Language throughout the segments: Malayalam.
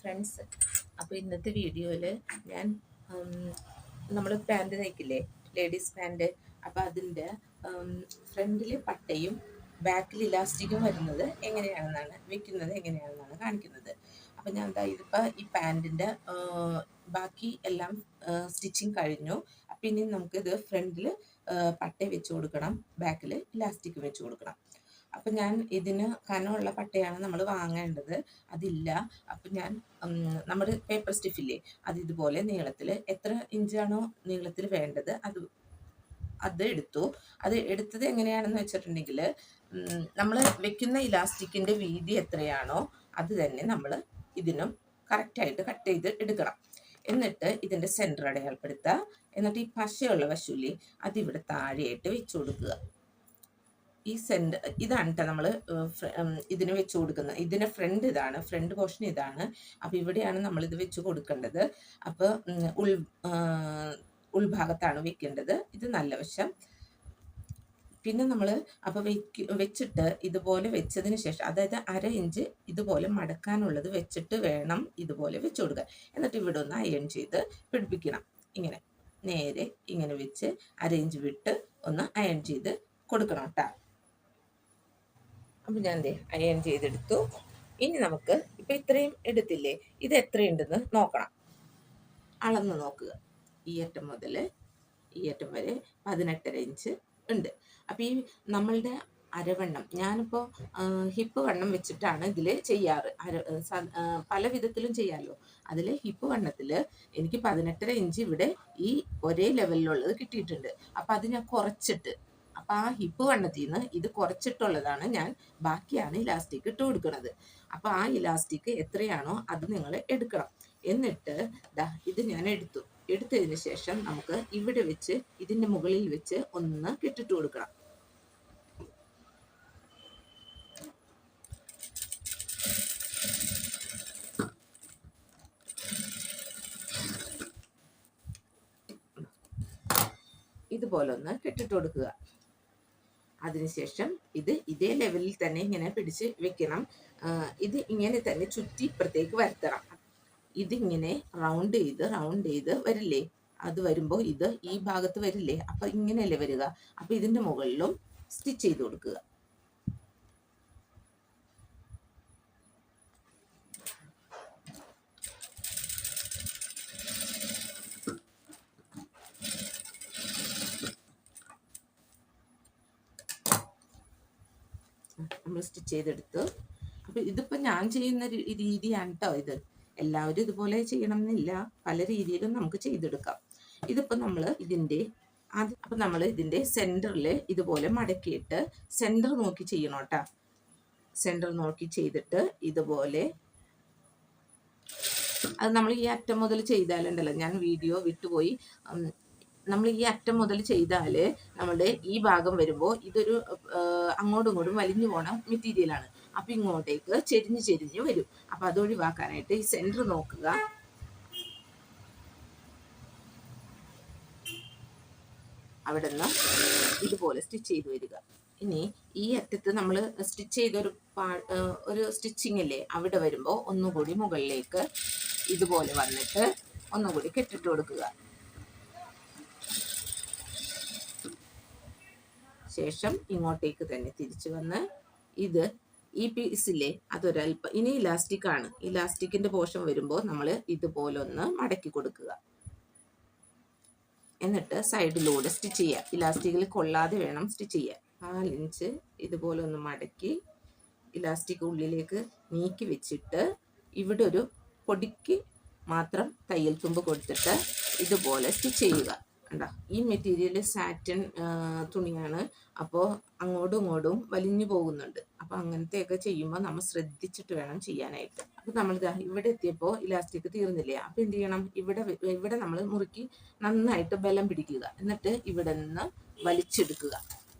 ഫ്രണ്ട്സ് അപ്പോൾ ഇന്നത്തെ വീഡിയോയിൽ ഞാൻ നമ്മൾ പാന്റ് തയ്ക്കില്ലേ? ലേഡീസ് പാന്റ് അപ്പോൾ അതിന്റെ ഫ്രണ്ടിൽ പട്ടയും ബാക്കിൽ ഇലാസ്റ്റിക്കും വരുന്നത് എങ്ങനെയാണെന്നാണ് വെക്കുന്നത് എങ്ങനെയാണെന്നാണ് കാണിക്കുന്നത്. അപ്പോൾ ഞാൻ എന്താ ഇതിപ്പോൾ ഈ പാന്റിന്റെ ബാക്കി എല്ലാം സ്റ്റിച്ചിങ് കഴിഞ്ഞു. അപ്പം ഇനി നമുക്കിത് ഫ്രണ്ടിൽ പട്ട വെച്ച് കൊടുക്കണം ബാക്കിൽ ഇലാസ്റ്റിക് വെച്ച് കൊടുക്കണം. അപ്പം ഞാൻ ഇതിന് കനമുള്ള പട്ടയാണ് നമ്മൾ വാങ്ങേണ്ടത്. അതില്ല. അപ്പം ഞാൻ നമ്മുടെ പേപ്പർ സ്റ്റിഫില്ലേ അത് ഇതുപോലെ നീളത്തിൽ എത്ര ഇഞ്ചാണോ നീളത്തിൽ വേണ്ടത് അത് അത് എടുത്തു. അത് എടുത്തത് എങ്ങനെയാണെന്ന് വെച്ചിട്ടുണ്ടെങ്കിൽ നമ്മൾ വെക്കുന്ന ഇലാസ്റ്റിക്കിന്റെ വീതി എത്രയാണോ അത് തന്നെ നമ്മൾ ഇതിനും കറക്റ്റായിട്ട് കട്ട് ചെയ്ത് എടുക്കണം. എന്നിട്ട് ഇതിന്റെ സെന്റർ അടയാളപ്പെടുത്തുക. എന്നിട്ട് ഈ പശയുള്ള വശൂലി അതിവിടെ താഴെയായിട്ട് വെച്ചു കൊടുക്കുക. ഈ സെന്റർ ഇതാണ് കേട്ടോ നമ്മൾ ഇതിന് വെച്ച് കൊടുക്കുന്നത്. ഇതിന് ഫ്രണ്ട് ഇതാണ് ഫ്രണ്ട് പോർഷൻ ഇതാണ്. അപ്പോൾ ഇവിടെയാണ് നമ്മൾ ഇത് വെച്ച് കൊടുക്കേണ്ടത്. അപ്പോൾ ഉൾ ഉൾഭാഗത്താണ് വെക്കേണ്ടത്. ഇത് നല്ല വശം. പിന്നെ നമ്മൾ അപ്പോൾ വെക്ക് വെച്ചിട്ട് ഇതുപോലെ വെച്ചതിന് ശേഷം അതായത് അര ഇഞ്ച് ഇതുപോലെ മടക്കാനുള്ളത് വെച്ചിട്ട് വേണം ഇതുപോലെ വെച്ച് കൊടുക്കുക എന്നിട്ട് ഇവിടെ ഒന്ന് അയൺ ചെയ്ത് പിടിപ്പിക്കണം. ഇങ്ങനെ നേരെ ഇങ്ങനെ വെച്ച് അര ഇഞ്ച് വിട്ട് ഒന്ന് അയൺ ചെയ്ത് കൊടുക്കണം കേട്ടോ അപ്പം ഞാൻ എന്തേ അയൺ ചെയ്തെടുത്തു. ഇനി നമുക്ക് ഇപ്പം ഇത്രയും എടുത്തില്ലേ? ഇത് എത്രയുണ്ടെന്ന് നോക്കണം. അളന്ന് നോക്കുക. ഈ അറ്റം മുതൽ ഈ അറ്റം വരെ പതിനെട്ടര ഇഞ്ച് ഉണ്ട്. അപ്പോൾ ഈ നമ്മളുടെ അരവണ്ണം ഞാനിപ്പോൾ ഹിപ്പ് വണ്ണം വെച്ചിട്ടാണ് ഇതിൽ ചെയ്യാറ്. അര പല വിധത്തിലും ചെയ്യാമല്ലോ അതിൽ ഹിപ്പ് വണ്ണത്തിൽ എനിക്ക് പതിനെട്ടര ഇഞ്ച് ഇവിടെ ഈ ഒരേ ലെവലിലുള്ളത് കിട്ടിയിട്ടുണ്ട്. അപ്പോൾ അത് ഞാൻ കുറച്ചിട്ട് അപ്പം ആ ഹിപ്പ് വണ്ണത്തിൽ നിന്ന് ഇത് കുറച്ചിട്ടുള്ളതാണ് ഞാൻ. ബാക്കിയാണ് ഇലാസ്റ്റിക് ഇട്ട് കൊടുക്കുന്നത്. അപ്പോൾ ആ ഇലാസ്റ്റിക് എത്രയാണോ അത് നിങ്ങൾ എടുക്കണം. എന്നിട്ട് ദാ ഇത് ഞാൻ എടുത്തു. എടുത്തതിന് ശേഷം നമുക്ക് ഇവിടെ വെച്ച് ഇതിന്റെ മുകളിൽ വെച്ച് ഒന്ന് കെട്ടിട്ട് കൊടുക്കണം. ഇതുപോലെ ഒന്ന് കെട്ടിട്ട് കൊടുക്കുക. അതിനുശേഷം ഇത് ഇതേ ലെവലിൽ തന്നെ ഇങ്ങനെ പിടിച്ച് വെക്കണം. ഇത് ഇങ്ങനെ തന്നെ ചുറ്റി ഇപ്പുറത്തേക്ക് വരുത്തണം. ഇതിങ്ങനെ റൗണ്ട് ചെയ്ത് റൗണ്ട് ചെയ്ത് വരില്ലേ? അത് വരുമ്പോൾ ഇത് ഈ ഭാഗത്ത് വരില്ലേ? അപ്പം ഇങ്ങനെയല്ലേ വരിക? അപ്പം ഇതിന്റെ മുകളിലും സ്റ്റിച്ച് ചെയ്ത് കൊടുക്കുക. നമ്മൾ സ്റ്റിച്ച് ചെയ്തെടുത്തു. അപ്പം ഇതിപ്പോൾ ഞാൻ ചെയ്യുന്ന രീതിയാണ് കേട്ടോ ഇത്. എല്ലാവരും ഇതുപോലെ ചെയ്യണം എന്നില്ല പല രീതിയിലും നമുക്ക് ചെയ്തെടുക്കാം. ഇതിപ്പോൾ നമ്മൾ ഇതിന്റെ ആദ്യം അപ്പം നമ്മൾ ഇതിന്റെ സെന്ററിൽ ഇതുപോലെ മടക്കിയിട്ട് സെന്റർ നോക്കി ചെയ്യണം കേട്ടോ സെന്റർ നോക്കി ചെയ്തിട്ട് ഇതുപോലെ അത് നമ്മൾ ഈ അറ്റം മുതൽ ചെയ്താലുണ്ടല്ലോ. ഞാൻ വീഡിയോ വിട്ടുപോയി. നമ്മൾ ഈ അറ്റം മുതൽ ചെയ്താൽ നമ്മുടെ ഈ ഭാഗം വരുമ്പോൾ ഇതൊരു അങ്ങോട്ടും ഇങ്ങോട്ടും വലിഞ്ഞു പോണ മെറ്റീരിയലാണ് അപ്പം ഇങ്ങോട്ടേക്ക് ചെരിഞ്ഞ് ചെരിഞ്ഞ് വരും. അപ്പം അത് ഒഴിവാക്കാനായിട്ട് ഈ സെന്റർ നോക്കുക. അവിടെ നിന്ന് ഇതുപോലെ സ്റ്റിച്ച് ചെയ്ത് വരിക. ഇനി ഈ അറ്റത്ത് നമ്മൾ സ്റ്റിച്ച് ചെയ്തൊരു പാ ഒരു സ്റ്റിച്ചിങ് അല്ലേ അവിടെ വരുമ്പോൾ ഒന്നുകൂടി മുകളിലേക്ക് ഇതുപോലെ വന്നിട്ട് ഒന്നുകൂടി കെട്ടിട്ട് കൊടുക്കുക. ശേഷം ഇങ്ങോട്ടേക്ക് തന്നെ തിരിച്ചു വന്ന് ഇത് ഈ പീസില്ലേ അതൊരല്പം ഇനി ഇലാസ്റ്റിക് ആണ്. ഇലാസ്റ്റിക്കിന്റെ പോർഷൻ വരുമ്പോൾ നമ്മൾ ഇതുപോലെ ഒന്ന് മടക്കി കൊടുക്കുക. എന്നിട്ട് സൈഡിലൂടെ സ്റ്റിച്ച് ചെയ്യുക ഇലാസ്റ്റിക്കിൽ കൊള്ളാതെ വേണം സ്റ്റിച്ച് ചെയ്യാൻ. നാലിഞ്ച് ഇതുപോലെ ഒന്ന് മടക്കി ഇലാസ്റ്റിക് ഉള്ളിലേക്ക് നീക്കി വെച്ചിട്ട് ഇവിടെ ഒരു പൊടിക്ക് മാത്രം തയ്യൽ തുമ്പ് കൊടുത്തിട്ട് ഇതുപോലെ സ്റ്റിച്ച് ചെയ്യുക. കണ്ടോ. ഈ മെറ്റീരിയൽ സാറ്റിൻ തുണിയാണ്. അപ്പോൾ അങ്ങോട്ടും ഇങ്ങോട്ടും വലിഞ്ഞു പോകുന്നുണ്ട്. അപ്പോൾ അങ്ങനത്തെയൊക്കെ ചെയ്യുമ്പോൾ നമ്മൾ ശ്രദ്ധിച്ചിട്ട് വേണം ചെയ്യാനായിട്ട്. അപ്പോൾ നമ്മൾ ഇവിടെ എത്തിയപ്പോൾ ഇലാസ്റ്റിക് തീർന്നില്ലേ? അപ്പോൾ എന്ത് ചെയ്യണം? ഇവിടെ ഇവിടെ നമ്മൾ മുറുക്കി നന്നായിട്ട് ബലം പിടിക്കുക. എന്നിട്ട് ഇവിടെ നിന്ന് വലിച്ചെടുക്കുക.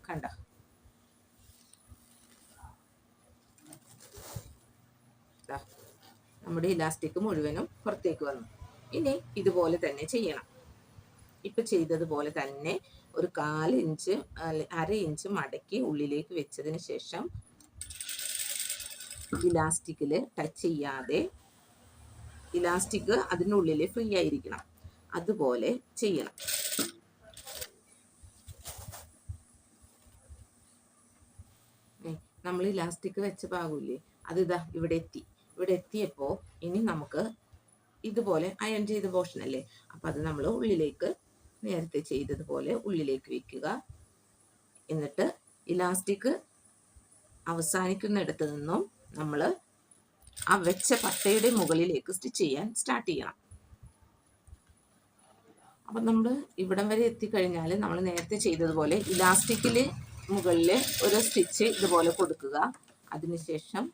കണ്ട. നമ്മുടെ ഇലാസ്റ്റിക് മുഴുവനും പുറത്തേക്ക് വന്നു. ഇനി ഇതുപോലെ തന്നെ ചെയ്യണം. ഇപ്പം ചെയ്തതുപോലെ തന്നെ ഒരു കാൽ ഇഞ്ച് അര ഇഞ്ച് മടക്കി ഉള്ളിലേക്ക് വെച്ചതിന് ശേഷം ഇലാസ്റ്റിക്കിൽ ടച്ച് ചെയ്യാതെ ഇലാസ്റ്റിക് അതിന്റെ ഉള്ളിൽ ഫ്രീ ആയിരിക്കണം. അതുപോലെ ചെയ്യണം. നമ്മൾ ഇലാസ്റ്റിക് വെച്ച ഭാഗമില്ലേ? അത് ഇതാ ഇവിടെ എത്തി. ഇവിടെ എത്തിയപ്പോൾ ഇനി നമുക്ക് ഇതുപോലെ അയൺ ചെയ്ത പോർഷൻ അല്ലേ? അപ്പം അത് നമ്മൾ ഉള്ളിലേക്ക് നേരത്തെ ചെയ്തതുപോലെ ഉള്ളിലേക്ക് വെക്കുക. എന്നിട്ട് ഇലാസ്റ്റിക് അവസാനിക്കുന്നിടത്ത് നിന്നും നമ്മൾ ആ വെച്ച പട്ടയുടെ മുകളിലേക്ക് സ്റ്റിച്ച് ചെയ്യാൻ സ്റ്റാർട്ട് ചെയ്യണം. അപ്പം നമ്മൾ ഇവിടം വരെ എത്തിക്കഴിഞ്ഞാൽ നമ്മൾ നേരത്തെ ചെയ്തതുപോലെ ഇലാസ്റ്റിക്കിൽ മുകളിൽ ഒരു സ്റ്റിച്ച് ഇതുപോലെ കൊടുക്കുക. അതിനുശേഷം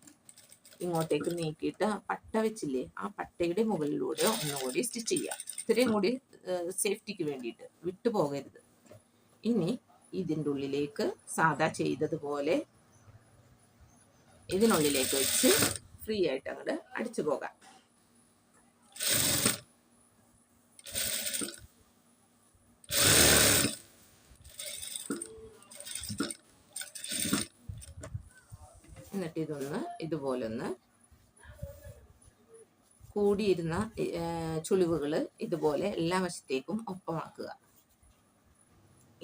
ഇങ്ങോട്ടേക്ക് നീക്കിയിട്ട് പട്ട വെച്ചില്ലേ ആ പട്ടയുടെ മുകളിലൂടെ ഒന്നുകൂടി സ്റ്റിച്ച് ചെയ്യുക. ഇത്രയും കൂടി സേഫ്റ്റിക്ക് വേണ്ടിയിട്ട് വിട്ടുപോകരുത്. ഇനി ഇതിന്റെ ഉള്ളിലേക്ക് സാധാ ചെയ്തതുപോലെ ഇതിനുള്ളിലേക്ക് വെച്ച് ഫ്രീ ആയിട്ട് അങ്ങോട്ട് അടിച്ചു പോകാം. എന്നിട്ട് ഇതൊന്ന് ഇതുപോലൊന്ന് കൂടിയിരുന്ന ചുളിവുകൾ ഇതുപോലെ എല്ലാ വശത്തേക്കും ഒപ്പമാക്കുക.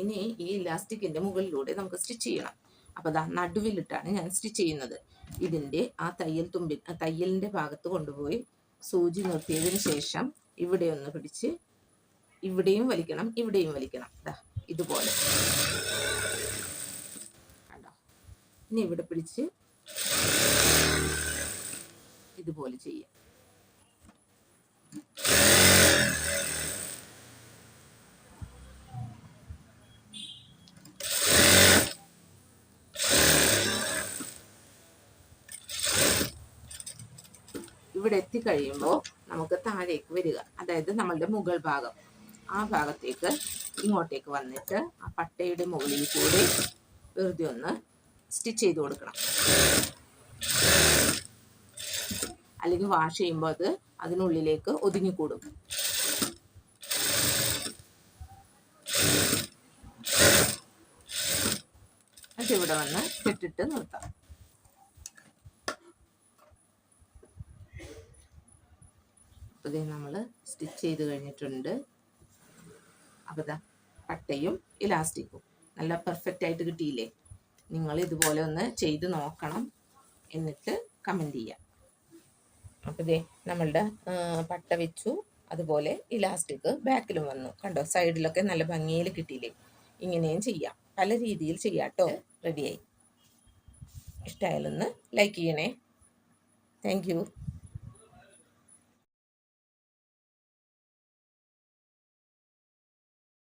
ഇനി ഈ ഇലാസ്റ്റിക്കിന്റെ മുകളിലൂടെ നമുക്ക് സ്റ്റിച്ച് ചെയ്യണം. അപ്പോൾ അതാ നടുവിലിട്ടാണ് ഞാൻ സ്റ്റിച്ച് ചെയ്യുന്നത്. ഇതിന്റെ ആ തയ്യൽ തുമ്പി തയ്യലിന്റെ ഭാഗത്ത് കൊണ്ടുപോയി സൂചി നിർത്തിയതിന് ശേഷം ഇവിടെ ഒന്ന് പിടിച്ച് ഇവിടെയും വലിക്കണം ഇവിടെയും വലിക്കണം. ദാ ഇതുപോലെ. ഇനി ഇവിടെ പിടിച്ച് ഇതുപോലെ ചെയ്യാം. ഇവിടെ എത്തിക്കഴിയുമ്പോൾ നമുക്ക് താഴേക്ക് വരിക. അതായത് നമ്മളുടെ മുകൾ ഭാഗം. ആ ഭാഗത്തേക്ക് ഇങ്ങോട്ടേക്ക് വന്നിട്ട് ആ പട്ടയുടെ മുകളിൽ കൂടി വെറുതെ ഒന്ന് സ്റ്റിച്ച് ചെയ്ത് കൊടുക്കണം. അല്ലെങ്കിൽ വാഷ് ചെയ്യുമ്പോൾ അത് അതിനുള്ളിലേക്ക് ഒതുങ്ങിക്കൂടും. എന്നിട്ട് ഇവിടെ വന്ന് കെട്ടിട്ട് നിർത്താം. അപ്പോൾ നമ്മൾ സ്റ്റിച്ച് ചെയ്ത് കഴിഞ്ഞിട്ടുണ്ട്. അപ്പോൾ ഇതാ പട്ടയും ഇലാസ്റ്റിക്കും. നല്ല പെർഫെക്റ്റ് ആയിട്ട് കിട്ടിയില്ലേ? നിങ്ങൾ ഇതുപോലെ ഒന്ന് ചെയ്ത് നോക്കണം. എന്നിട്ട് കമന്റ് ചെയ്യാം. അപ്പോൾ ഇതേ നമ്മളുടെ പട്ട വെച്ചു. അതുപോലെ ഇലാസ്റ്റിക് ബാക്കിലും വന്നു. കണ്ടോ? സൈഡിലൊക്കെ നല്ല ഭംഗിയിൽ കിട്ടിയില്ലേ? ഇങ്ങനെയും ചെയ്യാം. പല രീതിയിൽ ചെയ്യാം കേട്ടോ റെഡിയായി. ഇഷ്ടമായാലൊന്ന് ലൈക്ക് ചെയ്യണേ. താങ്ക്